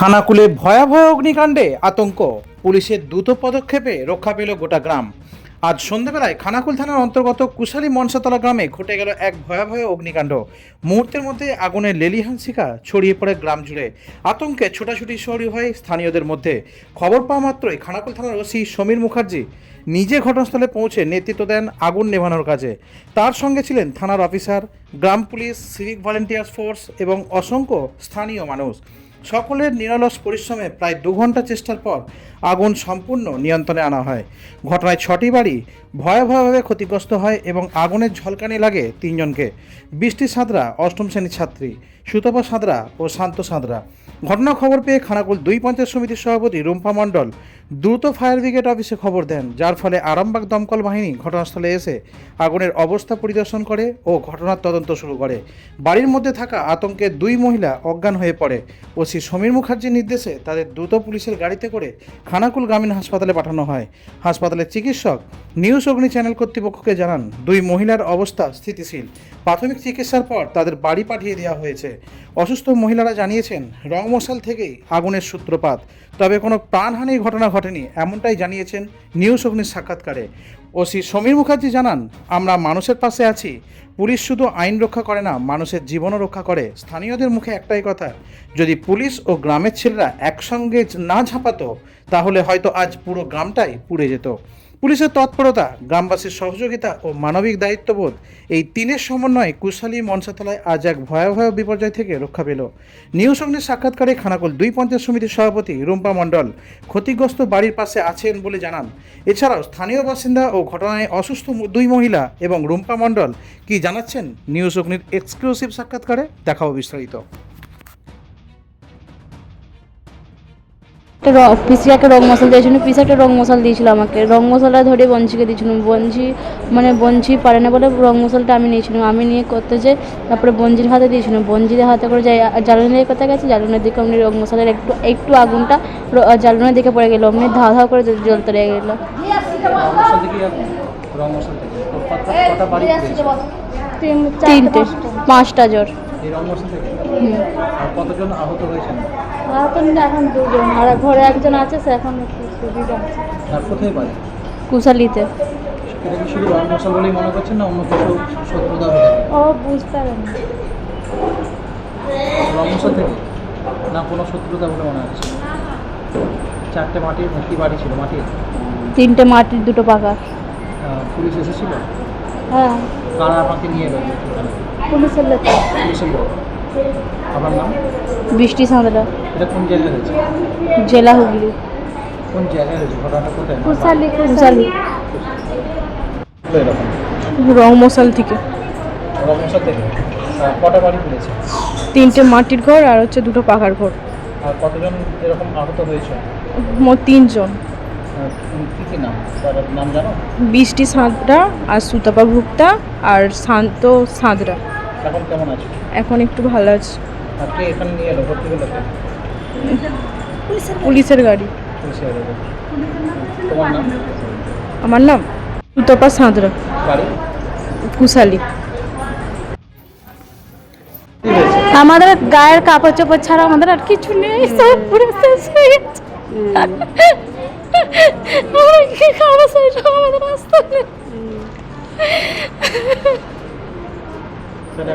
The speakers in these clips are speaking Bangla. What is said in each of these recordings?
খানাকুলে ভয়াবহ অগ্নিকাণ্ডে আতঙ্ক। পুলিশের দ্রুত পদক্ষেপে রক্ষা পেল গোটা গ্রাম। আজ সন্ধ্যাবেলায় খানাকুল থানার অন্তর্গত কুশালী মনসাতলা গ্রামে ঘটে গেল এক ভয়াবহ অগ্নিকাণ্ড। মুহূর্তের মধ্যে আগুনের লেলিহান শিখা ছড়িয়ে পড়ে গ্রাম জুড়ে। আতঙ্কে ছোটাছুটি শুরু হয় স্থানীয়দের মধ্যে। খবর পাওয়া মাত্রই খানাকুল থানার ওসি সমীর মুখার্জি নিজে ঘটনাস্থলে পৌঁছে নেতৃত্ব দেন আগুন নেভানোর কাজে। তার সঙ্গে ছিলেন থানার অফিসার, গ্রাম পুলিশ, সিভিক ভলেন্টিয়ার্স ফোর্স এবং অসংখ্য স্থানীয় মানুষ। সকলের নিরলস পরিশ্রমে প্রায় দু ঘণ্টা চেষ্টার পর আগুন সম্পূর্ণ নিয়ন্ত্রণে আনা হয়। ঘটনায় ছটি বাড়ি ভয়াবহভাবে ক্ষতিগ্রস্ত হয় এবং আগুনের ঝলকানি লাগে তিনজনকে। বৃষ্টি সাঁতরা অষ্টম শ্রেণির ছাত্রী, সুতপা সাঁতরা ও শান্ত সাঁতরা। ঘটনা খবর পেয়ে খানাকুল দুই পঞ্চায়েত সমিতির সভাপতি রুম্পা মণ্ডল দ্রুত ফায়ার ব্রিগেড অফিসে খবর দেন, যার ফলে আরামবাগ দমকল বাহিনী ঘটনাস্থলে এসে আগুনের অবস্থা পরিদর্শন করে ও ঘটনার তদন্ত শুরু করে। বাড়ির মধ্যে থাকা আতঙ্কে দুই মহিলা অজ্ঞান হয়ে পড়ে ওসি সমীর মুখার্জির নির্দেশে তাদের দ্রুত পুলিশের গাড়িতে করে খানাকুল গ্রামীণ হাসপাতালে পাঠানো হয়। হাসপাতালের চিকিৎসক নিউজ অগ্নি চ্যানেল কর্তৃপক্ষকে জানান, দুই মহিলার অবস্থা স্থিতিশীল। প্রাথমিক চিকিৎসার পর তাদের বাড়ি পাঠিয়ে দেওয়া হয়েছে। অসুস্থ মহিলারা জানিয়েছেন রং মশাল থেকেই আগুনের সূত্রপাত। তবে কোনো প্রাণহানির ঘটনা ঘটেনি, এমনটাই জানিয়েছেন নিউজ অগ্নির সাক্ষাৎকারে। ওসি সমীর মুখার্জি জানান, আমরা মানুষের পাশে আছি পুলিশ শুধু আইন রক্ষা করে না, মানুষের জীবনও রক্ষা করে। স্থানীয়দের মুখে একটাই কথা, যদি পুলিশ ও গ্রামের ছেলেরা একসঙ্গে না ঝাঁপাতো, তাহলে হয়তো আজ পুরো গ্রামটাই পুড়ে যেত। পুলিশের তৎপরতা, গ্রামবাসীর সহযোগিতা ও মানবিক দায়িত্ববোধ, এই তিনের সমন্বয়ে কুশালী মনসাতলায় আজ এক ভয়াবহ বিপর্যয় থেকে রক্ষা পেল। নিউজ অগ্নির সাক্ষাৎকারে খানাকুল দুই পঞ্চায়েত সমিতির সভাপতি রুম্পা মণ্ডল ক্ষতিগ্রস্ত বাড়ির পাশে আছেন বলে জানান। এছাড়াও স্থানীয় বাসিন্দা ও ঘটনায় অসুস্থ দুই মহিলা এবং রুম্পা মণ্ডল কি জানাচ্ছেন? নিউজ অগ্নির এক্সক্লুসিভ সাক্ষাৎকারে দেখাও বিস্তারিত। একটা র- মশাল দিয়েছিল। পিসি একটা রং মশাল দিয়েছিল আমাকে। রং মশালটা ধরে বঞ্চিকে দিয়েছিলাম বঞ্চি মানে বঞ্চি পারে না বলে রং মশালটা আমি নিয়েছিলাম। আমি নিয়ে করতে যে তারপরে বঞ্জির হাতে দিয়েছিলাম বঞ্জির হাতে করে যাই জ্বালানির কথা গেছে। জ্বালানির দিকে অমনি রং মশালের একটু একটু আগুনটা জ্বালানির দিকে পড়ে গেলো। অমনি ধা ধা করে জ্বলতে লেগে গেলো। মশাল তিনটে পাঁচটা জ্বর। মশাল কতজন আহত হয়েছেন? এখন এখন দুজন। আর ঘরে একজন আছে সে এখন আছে। আর কোথায় বাড়ি? কুশালিতে। এটা কি শুধু বলেই মনে করছেন না অন্য কিছু শত্রুতা ও বুঝতে পারে না থেকে? না কোনো শত্রুতা বলে মনে হচ্ছে। চারটে মাটির কি বাড়ি ছিল মাটির তিনটে মাটির দুটো পাকা। পুলিশ এসেছিল? হ্যাঁ। কারা আমাকে নিয়ে গেল? পুলিশের লোক। পুলিশের লোক। আমার নাম? বৃষ্টি সাঁতরা এটা কোন জায়গায় হয়েছে? জেলা হুগলি। কোন জায়গায় হয়েছে? ঘটনাটা কোথায়? রং মশাল থেকে। রং মশাল থেকে কটা বাড়ি পুড়েছে তিনটে মাটির ঘর আর হচ্ছে দুটো পাকার ঘর। আর কতজন এরকম আহত হয়েছে? মোট তিনজন। কি কি নাম? তার নাম জানো? বৃষ্টি সাঁতরা আর সুতাপা ভুক্তা আর শান্ত সাঁতরা। এখন কেমন আছে? এখন একটু ভালো আছে। এখানে নিয়ে এলো ভর্তি হলো পুলিশের গাড়ি। পুলিশে এলো কে? তোমার নাম? আমার নাম সুতপা সাঁতরা। বাড়ি? কুশালি। আমাদের গায়ের কাপড় চোপড় ছাড়া আমাদের আর কিছু নেই সব পুরো শেষ হয়ে গেছে। খাব সেটা আমাদের রাস্তা নেই তাহলে এখন কীভাবে চলবে আমরা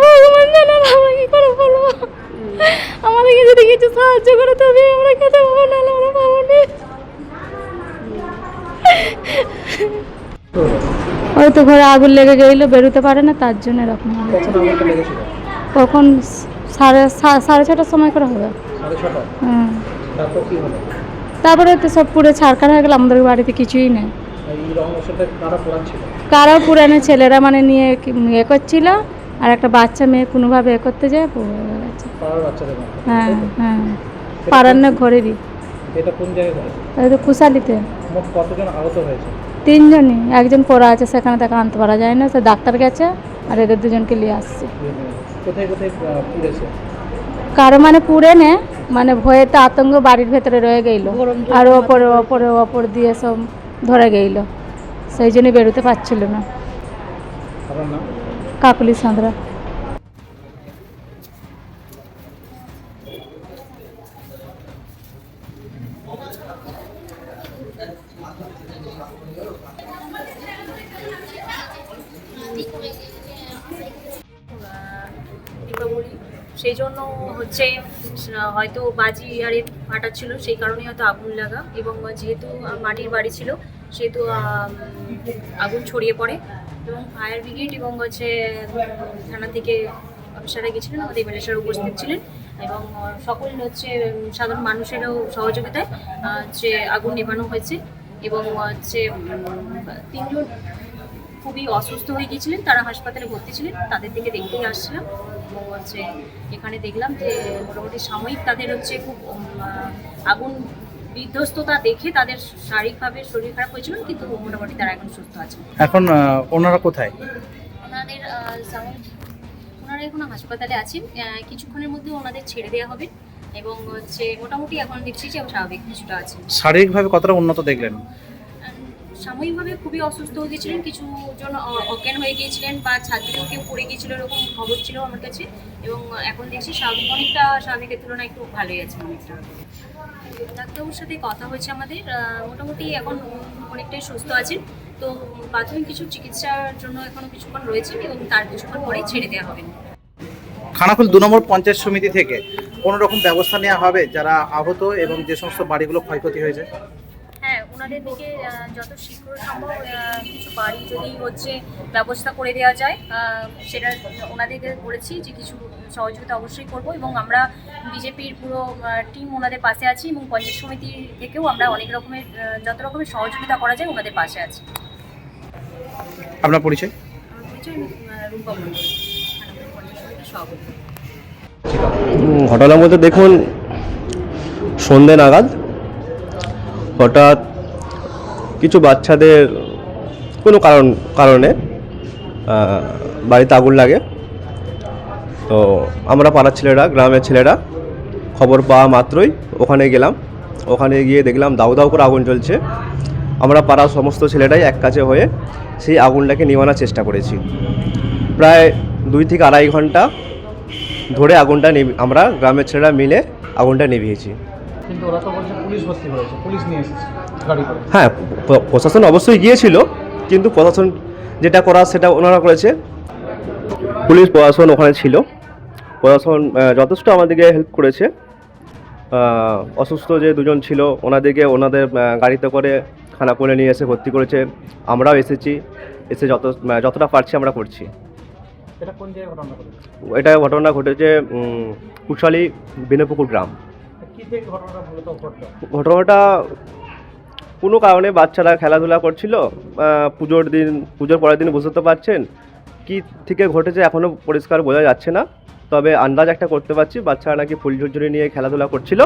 ভগবান জানেন আমরা কি করে বলব? আমাদেরকে যদি কিছু সাহায্য করে তবে আমরা খেতে পাবো আমরা পাবো না। ওই তো ঘরে আগুন লেগে গেলো বেরোতে পারে না তার জন্য এরকম কখন সাড়ে সাড়ে ছটার সময় করে হবে। হুম। তারপর তো সব পুরো ছাড়খাড় হয়ে গেল আমাদের বাড়িতে কিছুই নেই। কারা পুরানো ছেলেরা মানে নিয়ে ইয়ে করছিল আর একটা বাচ্চা মেয়ে কোনোভাবে এ করতে যায় পুরো হয়ে হ্যাঁ পাড়ার না ঘরেরই। এটা কোন জায়গায় তো কুশালিতে। কতজন আহত হয়েছে? তিনজনই। একজন পড়া আছে সেখানে তাকে আনতে পারা যায় না সে ডাক্তার গেছে আর এদের দুজনকে নিয়ে আসছে। কারও মানে পুড়ে নে মানে ভয়েতে আতঙ্ক বাড়ির ভেতরে রয়ে গেল আর ওপরে ওপরে ওপর দিয়ে সব ধরে গেল। সেই জন্য বেরোতে পারছিল না। কাকলি সাঁতরা। সেই জন্য হচ্ছে হয়তো বাজি আরে ফাটা ছিল সেই কারণে হয়তো আগুন লাগা। এবং যেহেতু মাটির বাড়ি ছিল সেহেতু আগুন ছড়িয়ে পড়ে এবং ফায়ার ব্রিগেড এবং হচ্ছে থানা থেকে অফিসাররা গেছিলেন, আমাদের এমএলএ উপস্থিত ছিলেন এবং সকল হচ্ছে সাধারণ মানুষেরও সহযোগিতায় হচ্ছে আগুন নেভানো হয়েছে এবং হচ্ছে তিনজন খুবই অসুস্থ হয়ে গিয়েছিলেন, তারা হাসপাতালে ভর্তি ছিলেন, তাদের দিকে দেখতেই আসছিলাম এবং হচ্ছে এখানে দেখলাম যে মোটামুটি সাময়িক তাদের হচ্ছে খুব আগুন বিধ্বস্ততা দেখে তাদের শারীরিকভাবে শরীর খারাপ হয়েছিল কিন্তু মোটামুটি তারা এখন সুস্থ আছে। এখন ওনারা কোথায়? ওনাদের ওনারা এখন হাসপাতালে আছেন। কিছুক্ষণের মধ্যে ওনাদের ছেড়ে দেওয়া হবে এবং হচ্ছে মোটামুটি এখন দেখছি যে স্বাভাবিক কিছুটা আছে। শারীরিকভাবে কতটা উন্নত দেখলেন? সাময়িকভাবে খুবই অসুস্থ হয়ে গেছিলেন কিছু জন অজ্ঞান হয়ে গিয়েছিলেন বা ছাত্রীও কেউ পড়ে গিয়েছিল এরকম খবর ছিল আমার কাছে এবং এখন দেখছি স্বাভাবিক, অনেকটা স্বাভাবিকের তুলনায় একটু ভালোই আছে অনেকটা। ডাক্তারবাবুর সাথে কথা হয়েছে আমাদের মোটামুটি এখন অনেকটাই সুস্থ আছেন। তো প্রাথমিক কিছু চিকিৎসার জন্য এখনও কিছুক্ষণ রয়েছেন এবং তার কিছুক্ষণ পরেই ছেড়ে দেওয়া হবে। খানাকুল দু নম্বর পঞ্চায়েত সমিতি থেকে কোনো রকম ব্যবস্থা নেওয়া হবে যারা আহত এবং যে সমস্ত বাড়িগুলো ক্ষয়ক্ষতি হয়েছে? ওনাদের দিকে যত শীঘ্র সম্ভব কিছু বাড়ি যদি হচ্ছে ব্যবস্থা করে দেওয়া যায় সেটা ওনাদেরকে বলেছি যে কিছু সহযোগিতা অবশ্যই করব এবং আমরা বিজেপির পুরো টিম ওনাদের পাশে আছি এবং পঞ্চায়েত সমিতি থেকেও আমরা অনেক রকমের যত রকমের সহযোগিতা করা যায় ওনাদের পাশে আছি। আপনার পরিচয়? আমার পঞ্চায়েত সমিতির সভাপতি। ঘটনার মধ্যে দেখুন সন্ধে নাগাদ হঠাৎ কিছু বাচ্চাদের কোনো কারণ, কারণে বাড়িতে আগুন লাগে। তো আমরা পাড়ার ছেলেরা, গ্রামের ছেলেরা খবর পাওয়া মাত্রই ওখানে গেলাম। ওখানে গিয়ে দেখলাম দাউ দাউ করে আগুন জ্বলছে। আমরা পাড়ার সমস্ত ছেলেরাই এক কাছে হয়ে সেই আগুনটাকে নিভানোর চেষ্টা করেছি। প্রায় দুই থেকে আড়াই ঘণ্টা ধরে আগুনটা আমরা গ্রামের ছেলেরা মিলে আগুনটা নিভিয়েছি। কিন্তু ওরা তো বলছে পুলিশ ভর্তি করেছে পুলিশ নিয়ে এসেছে গাড়ি করে। হ্যাঁ প্রশাসন অবশ্যই গিয়েছিল কিন্তু প্রশাসন যেটা করার সেটা ওনারা করেছে। পুলিশ প্রশাসন ওখানে ছিল। প্রশাসন যথেষ্ট আমাদেরকে হেল্প করেছে। অসুস্থ যে দুজন ছিল ওনাদেরকে ওনাদের গাড়িতে করে খানাকুলে নিয়ে এসে ভর্তি করেছে। আমরাও এসেছি এসে যত যতটা পারছি আমরা করছি। এটা কোন জায়গায় ঘটনা ঘটেছে? এটা ঘটনা ঘটেছে কুশালী বিনপুকুর গ্রাম। ঘটনাটা কোনো কারণে বাচ্চারা খেলাধুলা করছিল পুজোর দিন পুজোর পরের দিন বুঝতে পারছেন কি থেকে ঘটেছে এখনও পরিষ্কার বোঝা যাচ্ছে না। তবে আন্দাজ একটা করতে পারছি বাচ্চারা নাকি ফুল ঝুরঝুরি নিয়ে খেলাধুলা করছিল।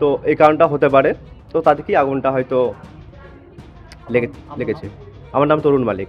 তো এই কারণটা হতে পারে। তো তাতে কি আগুনটা হয়তো লেগে লেগেছে। আমার নাম Tarun Malik.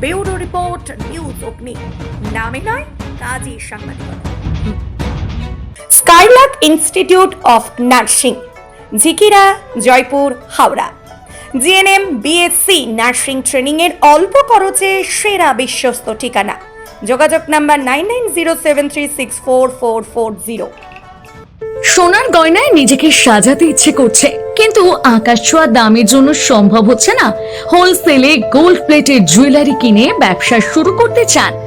Bureau report, news Agni. নামে নয় কাজী সাংবাদিকতা Skylark institute of nursing Jhikira Jaipur, Howrah. GNM, BSc, nursing training এর অল্প খরচে সেরা বিশ্বস্ত ঠিকানা। যোগাযোগ number nine nine zero seven three six four four four zero. সোনার গয়নায় নিজেকে সাজাতে ইচ্ছে করছে, কিন্তু আকাশ ছোঁয়া দামের জন্য সম্ভব হচ্ছে না। হোলসেলে গোল্ড প্লেটের জুয়েলারি কিনে ব্যবসা শুরু করতে চান।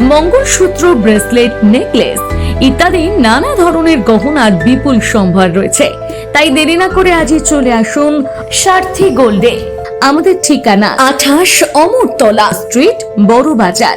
মঙ্গলসূত্র, ব্রেসলেট, নেকলেস ইত্যাদি নানা ধরনের গহনার বিপুল সম্ভার রয়েছে। তাই দেরি না করে আজই চলে আসুন সার্থী গোল্ডে। আমাদের ঠিকানা আঠাশ Amratala street Bara Bazar